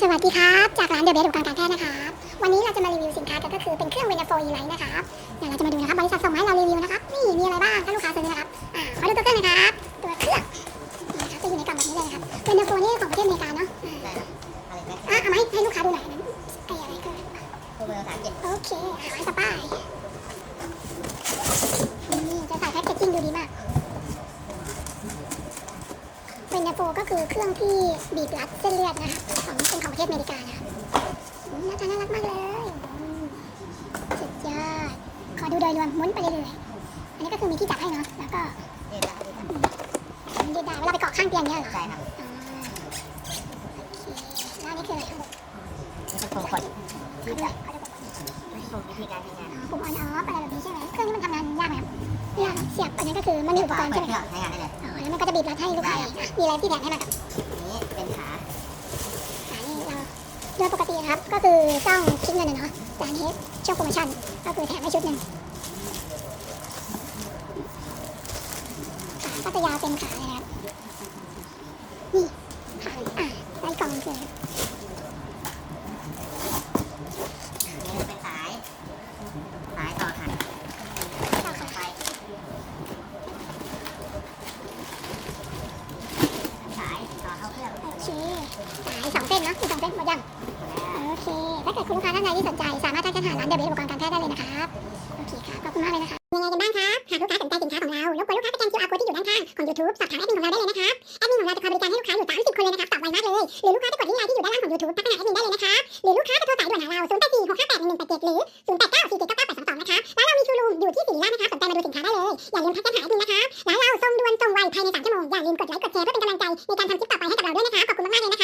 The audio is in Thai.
สวัสดีครับ จากร้านเดอะเบสอุปกรณ์การแพทย์นะครับวันนี้เราจะมารีวิวสินค้ากันก็คือเป็นเครื่องเวนโฟอีไลท์นะครับเดี๋ยวเราจะมาดูนะครับบริษัทส่งมาให้เรารีวิวนะครับนี่มีอะไรบ้างถ้าลูกค้าซื้อนะครับอ่าขอดูตัวเครื่องหนะครับตัวเครื่องนี่นะครับจะอยู่ในกล่องแบบนี้เลยนะครับเวนโฟนี่ของประเทศอเมริกาเนาะได้ครับอะไรไหมอ่าเอามาให้ให้ลูกค้าดูหน่อยนะไอ้อะไรก็ตัวเบอร์ภาษาอังกฤษโอเคหาสป้ายนี่จะใส่แพ็กเกจจิ้งดูดีมากเวนโฟก็คือเครื่องที่บีบรัดเส้นเลือดนะคะของ เป็นของประเทศอเมริกานะครับอืมหน้าตาน่ารักมากเลยอืมสุดยอดขอดูโดยรวมม้วนไปเรื่อยๆอันนี้ก็คือมีที่จับให้เนาะแล้วก็นี่จ้ะนี่ครับมันยืดได้เวลาไปเกาะข้างเตียงเนี่ยเหรอใช่ครับอ่าโอเคแล้วอันนี้คืออะไรครับนี่เป็นโครงกดขอดูหน่อยขอดูก่อนไม่ถูกวิธีการใช้งานปุ่มออนออฟอะไรแบบนี้ใช่ไหมเครื่องนี้มันทำงานยากไหมครับไม่ยากเสียบอันนี้ก็คือมันมีอุปกรณ์เปิใช่ดไหมเคครื่รัอบงใช้งานได้เลยอ๋อแล้วมันก็จะบีบรัดให้ลูกค้าเองอะมีอะไรที่แถมให้มากับ อันนี้เป็นขา ขานี่เรา โดยปกตินะครับก็คือต้องคิดเงินนะเนาะแต่อันนี้ช่วงโปรโมชั่นก็คือแถมให้ชุดหนึ่งขาก็จะยาวเต็มขาเลยนะครับนี่ขาอะแล้วอีกกล่องหนึงคืออะไรครับอันนี้เป็นสายสายต่อหันต่อขาไปสายต่อเข้าเครื่องโอเคสายสอง นาะมีสองเซตหมดยังโอเค ถ้าเกิดคุณลูกค้าท่านใดที่สนใจ สามารถทักกันหาร้านเดอะเบสอุปกรณ์การแพทย์ได้เลยนะครับ โอเคครับ ขอบคุณมากเลยนะคะยังไงกันบ้างครับ หากลูกค้าสนใจสินค้าของเรา รบกวนลูกค้าสแกน QR code ที่อยู่ด้านข้างของ YouTube สอบถามแอดมินของเราได้เลยนะครับ แอดมินของเราจะคอยบริการให้ลูกค้าอยู่ 30 คนเลยนะครับตอบไวมากเลย หรือลูกค้าจะกดลิงก์ไลน์ที่อยู่ด้านล่างของ YouTube ทักไปหาแอดมินได้เลยนะครับ หรือลูกค้าจะโทรสายด่วนหาเรา0 8 4 5 8 1 8 7หรือ0 8 9 4 7 9 8 2 2นะครับร้าเรามีชูรูมอยู่ที่สิริราชนะครับสนใจมาดูสินค้าได้เลย อย่าลืมทักหาแอดมินนะครับร้านเราส่งด่วนส่งไวภายใน3ชั่วโมงอย่าลืมกดไลค์กดแชร์เพื่อเป็นกำลังใจในการทำคลิปต่อไปให้กับเราด้วยนะคะขอบคุณมากๆเลยนะคะ